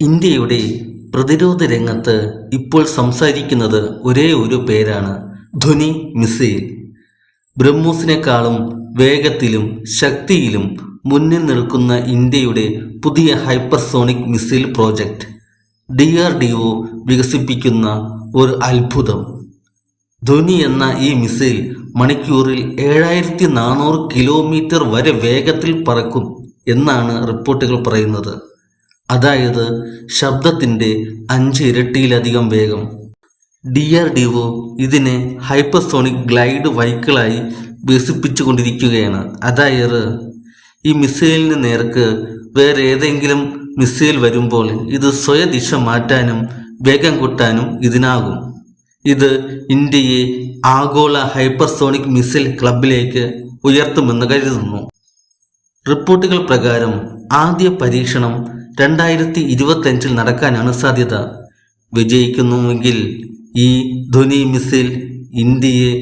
ഇന്ത്യയുടെ പ്രതിരോധ രംഗത്ത് ഇപ്പോൾ സംസാരിക്കുന്നത് ഒരേ ഒരു പേരാണ് ധ്വനി മിസൈൽ. ബ്രഹ്മോസിനേക്കാളും വേഗത്തിലും ശക്തിയിലും മുന്നിൽ നിൽക്കുന്ന ഇന്ത്യയുടെ പുതിയ hypersonic missile project D R D O വികസിപ്പിക്കുന്ന ഒരു അത്ഭുതം. ധ്വനി എന്ന ഈ മിസൈൽ മണിക്കൂറിൽ ഏഴായിരത്തി നാനൂറ് കിലോമീറ്റർ വരെ വേഗത്തിൽ പറക്കും എന്നാണ് റിപ്പോർട്ടുകൾ പറയുന്നത്. അതായത് ശബ്ദത്തിന്റെ അഞ്ച് ഇരട്ടിയിലധികം വേഗം. ഡി ആർ ഡി ഒ ഇതിനെ ഹൈപ്പർസോണിക് ഗ്ലൈഡ് വൈക്കിളായി വികസിപ്പിച്ചുകൊണ്ടിരിക്കുകയാണ്. അതായത് ഈ മിസൈലിന് നേർക്ക് വേറെ ഏതെങ്കിലും മിസൈൽ വരുമ്പോൾ ഇത് സ്വയദിശ മാറ്റാനും വേഗം കൂട്ടാനും ഇതിനാകും. ഇത് ഇന്ത്യയെ ആഗോള ഹൈപ്പർസോണിക് മിസൈൽ ക്ലബിലേക്ക് ഉയർത്തുമെന്ന് കരുതുന്നു. റിപ്പോർട്ടുകൾ പ്രകാരം ആദ്യ പരീക്ഷണം രണ്ടായിരത്തി ഇരുപത്തഞ്ചിൽ നടക്കാനാണ് സാധ്യത. വിജയിക്കുന്നുവെങ്കിൽ ഈ ധ്വനി മിസൈൽ ഇന്ത്യയെ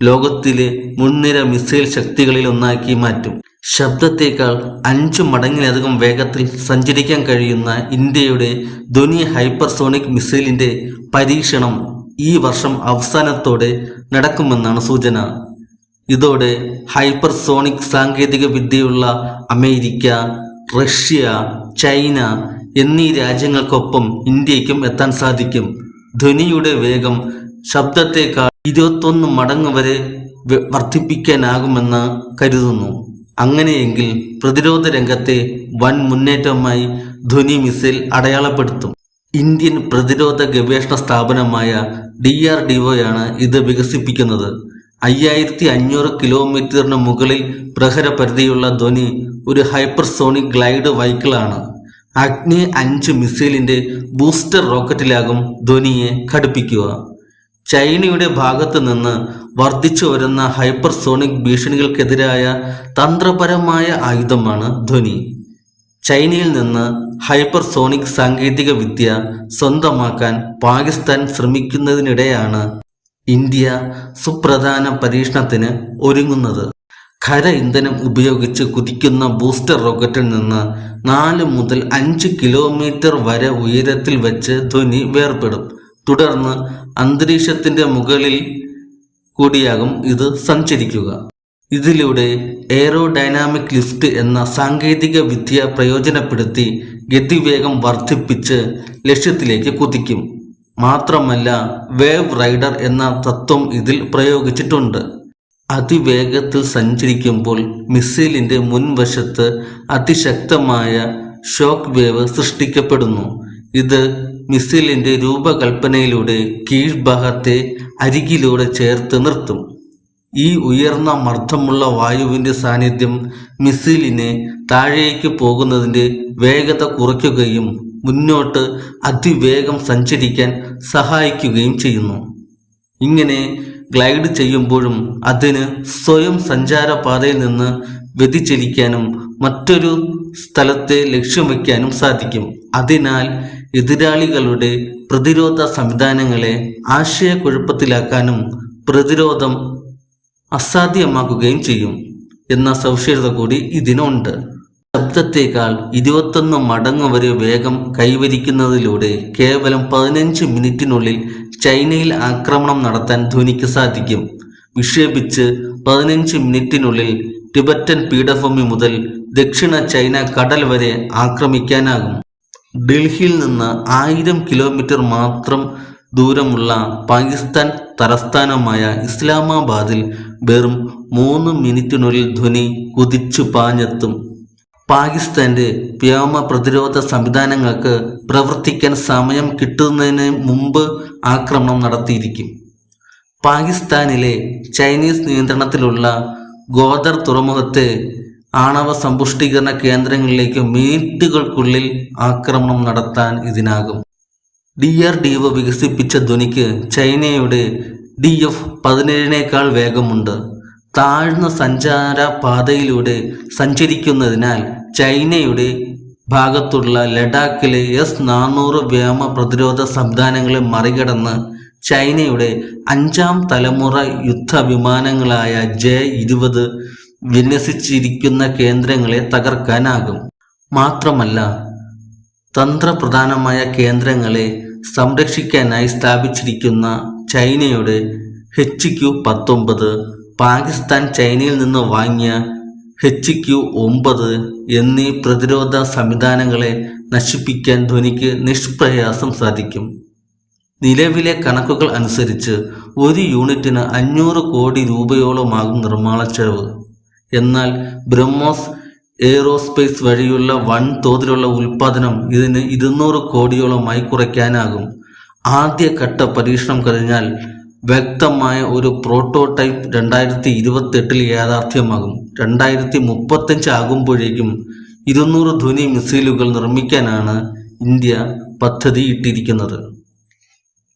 ലോകത്തിലെ മുൻനിര മിസൈൽ ശക്തികളിൽ ഒന്നാക്കി മാറ്റും. ശബ്ദത്തേക്കാൾ അഞ്ചു മടങ്ങിലധികം വേഗത്തിൽ സഞ്ചരിക്കാൻ കഴിയുന്ന ഇന്ത്യയുടെ ധ്വനി ഹൈപ്പർസോണിക് മിസൈലിന്റെ പരീക്ഷണം ഈ വർഷം അവസാനത്തോടെ നടക്കുമെന്നാണ് സൂചന. ഇതോടെ ഹൈപ്പർസോണിക് സാങ്കേതിക വിദ്യയുള്ള അമേരിക്ക റഷ്യ ചൈന എന്നീ രാജ്യങ്ങൾക്കൊപ്പം ഇന്ത്യക്കും എത്താൻ സാധിക്കും. ധ്വനിയുടെ വേഗം ശബ്ദത്തേക്കാൾ ഇരുപത്തൊന്ന് മടങ്ങ് വരെ വർദ്ധിപ്പിക്കാനാകുമെന്ന് കരുതുന്നു. അങ്ങനെയെങ്കിൽ പ്രതിരോധ രംഗത്തെ വൻ മുന്നേറ്റമായി ധ്വനി മിസൈൽ അടയാളപ്പെടുത്തും. ഇന്ത്യൻ പ്രതിരോധ ഗവേഷണ സ്ഥാപനമായ ഡി ആർ ഡി ഒയാണ് ഇത് വികസിപ്പിക്കുന്നത്. അയ്യായിരത്തി അഞ്ഞൂറ് കിലോമീറ്ററിന് മുകളിൽ പ്രഹര പ്രഹരപരിധിയുള്ള ധ്വനി ഒരു ഹൈപ്പർസോണിക് ഗ്ലൈഡ് വെഹിക്കിളാണ് അഗ്നി അഞ്ച് മിസൈലിന്റെ ബൂസ്റ്റർ റോക്കറ്റിലാകും ധ്വനിയെ ഘടിപ്പിക്കുക. ചൈനയുടെ ഭാഗത്ത് നിന്ന് വർദ്ധിച്ചു വരുന്ന ഹൈപ്പർസോണിക് ഭീഷണികൾക്കെതിരായ തന്ത്രപരമായ ആയുധമാണ് ധ്വനി ചൈനയിൽ നിന്ന് ഹൈപ്പർസോണിക് സാങ്കേതിക വിദ്യ സ്വന്തമാക്കാൻ പാകിസ്ഥാൻ ശ്രമിക്കുന്നതിനിടെയാണ് ഇന്ത്യ സുപ്രധാന പരീക്ഷണത്തിന് ഒരുങ്ങുന്നത്. ഖര ഇന്ധനം ഉപയോഗിച്ച് കുതിക്കുന്ന ബൂസ്റ്റർ റോക്കറ്റിൽ നിന്ന് നാല് മുതൽ അഞ്ച് കിലോമീറ്റർ വരെ ഉയരത്തിൽ വെച്ച് ധ്വനി വേർപെടും. തുടർന്ന് അന്തരീക്ഷത്തിന്റെ മുകളിൽ കൂടിയാകും ഇത് സഞ്ചരിക്കുക. ഇതിലൂടെ എയറോഡൈനാമിക് ലിഫ്റ്റ് എന്ന സാങ്കേതിക വിദ്യ പ്രയോജനപ്പെടുത്തി ഗതിവേഗം വർദ്ധിപ്പിച്ച് ലക്ഷ്യത്തിലേക്ക് കുതിക്കും. മാത്രമല്ല വേവ് റൈഡർ എന്ന തത്വം ഇതിൽ പ്രയോഗിച്ചിട്ടുണ്ട്. അതിവേഗത്തിൽ സഞ്ചരിക്കുമ്പോൾ മിസൈലിന്റെ മുൻവശത്ത് അതിശക്തമായ ഷോക്ക് വേവ് സൃഷ്ടിക്കപ്പെടുന്നു. ഇത് മിസൈലിന്റെ രൂപകൽപ്പനയിലൂടെ കീഴ്ഭാഗത്തെ അരികിലൂടെ ചേർത്ത് നിർത്തും. ഈ ഉയർന്ന മർദ്ദമുള്ള വായുവിന്റെ സാന്നിധ്യം മിസൈലിനെ താഴേക്ക് പോകുന്നതിന്റെ വേഗത കുറയ്ക്കുകയും മുന്നോട്ട് അതിവേഗം സഞ്ചരിക്കാൻ സഹായിക്കുകയും ചെയ്യുന്നു. ഇങ്ങനെ ഗ്ലൈഡ് ചെയ്യുമ്പോഴും അതിന് സ്വയം സഞ്ചാരപാതയിൽ നിന്ന് വ്യതിചലിക്കാനും മറ്റൊരു സ്ഥലത്തെ ലക്ഷ്യം വയ്ക്കാനും സാധിക്കും. അതിനാൽ എതിരാളികളുടെ പ്രതിരോധ സംവിധാനങ്ങളെ ആശയക്കുഴപ്പത്തിലാക്കാനും പ്രതിരോധം അസാധ്യമാക്കുകയും ചെയ്യും എന്ന സവിശേഷത കൂടി ഇതിനുണ്ട്. ശബ്ദത്തേക്കാൾ ഇരുപത്തൊന്ന് മടങ്ങ് വരെ വേഗം കൈവരിക്കുന്നതിലൂടെ കേവലം പതിനഞ്ച് മിനിറ്റിനുള്ളിൽ ചൈനയിൽ ആക്രമണം നടത്താൻ ധ്വനിക്ക് സാധിക്കും. വിക്ഷേപിച്ച് പതിനഞ്ച് മിനിറ്റിനുള്ളിൽ ടിബറ്റൻ പീഠഭൂമി മുതൽ ദക്ഷിണ ചൈന കടൽ വരെ ആക്രമിക്കാനാകും. ഡൽഹിയിൽ നിന്ന് ആയിരം കിലോമീറ്റർ മാത്രം ദൂരമുള്ള പാകിസ്ഥാൻ തലസ്ഥാനമായ ഇസ്ലാമാബാദിൽ വെറും മൂന്ന് മിനിറ്റിനുള്ളിൽ ധ്വനി കുതിച്ചു പാഞ്ഞെത്തും. പാകിസ്ഥാന്റെ വ്യോമ പ്രതിരോധ സംവിധാനങ്ങൾക്ക് പ്രവർത്തിക്കാൻ സമയം കിട്ടുന്നതിന് മുമ്പ് ആക്രമണം നടത്തിയിരിക്കും. പാകിസ്ഥാനിലെ ചൈനീസ് നിയന്ത്രണത്തിലുള്ള ഗോദർ തുറമുഖത്തെ ആണവ സമ്പുഷ്ടീകരണ കേന്ദ്രങ്ങളിലേക്ക് മിനിറ്റുകൾക്കുള്ളിൽ ആക്രമണം നടത്താൻ ഇതിനാകും. ഡി ആർ ഡി ഒ വികസിപ്പിച്ച ധ്വനിക്ക് ചൈനയുടെ ഡി എഫ് പതിനേഴിനേക്കാൾ വേഗമുണ്ട്. താഴ്ന്ന സഞ്ചാര പാതയിലൂടെ സഞ്ചരിക്കുന്നതിനാൽ ചൈനയുടെ ഭാഗത്തുള്ള ലഡാക്കിലെ എസ് നാനൂറ് വ്യോമ പ്രതിരോധ സംവിധാനങ്ങളെ മറികടന്ന് ചൈനയുടെ അഞ്ചാം തലമുറ യുദ്ധ വിമാനങ്ങളായ ജെ ഇരുപത് വിന്യസിച്ചിരിക്കുന്ന കേന്ദ്രങ്ങളെ തകർക്കാനാകും. മാത്രമല്ല തന്ത്രപ്രധാനമായ കേന്ദ്രങ്ങളെ സംരക്ഷിക്കാനായി സ്ഥാപിച്ചിരിക്കുന്ന ചൈനയുടെ എച്ച് ക്യു പത്തൊമ്പത് പാകിസ്ഥാൻ ചൈനയിൽ നിന്ന് വാങ്ങിയ എച്ച് ക്യു ഒമ്പത് എന്നീ പ്രതിരോധ സംവിധാനങ്ങളെ നശിപ്പിക്കാൻ ധ്വനിക്ക് നിഷ്പ്രയാസം സാധിക്കും. നിലവിലെ കണക്കുകൾ അനുസരിച്ച് ഒരു യൂണിറ്റിന് അഞ്ഞൂറ് കോടി രൂപയോളമാകും നിർമ്മാണ ചെലവ് എന്നാൽ ബ്രഹ്മോസ് എയ്റോസ്പേസ് വഴിയുള്ള വൺ വൻതോതിലുള്ള ഉൽപ്പാദനം ഇതിന് ഇരുന്നൂറ് കോടിയോളമായി കുറയ്ക്കാനാകും. ആദ്യഘട്ട പരീക്ഷണം കഴിഞ്ഞാൽ വ്യക്തമായ ഒരു പ്രോട്ടോടൈപ്പ് രണ്ടായിരത്തി ഇരുപത്തെട്ടിൽ യാഥാർത്ഥ്യമാകും. രണ്ടായിരത്തി മുപ്പത്തഞ്ച് ആകുമ്പോഴേക്കും ഇരുന്നൂറ് ധ്വനി മിസൈലുകൾ നിർമ്മിക്കാനാണ് ഇന്ത്യ പദ്ധതിയിട്ടിരിക്കുന്നത്.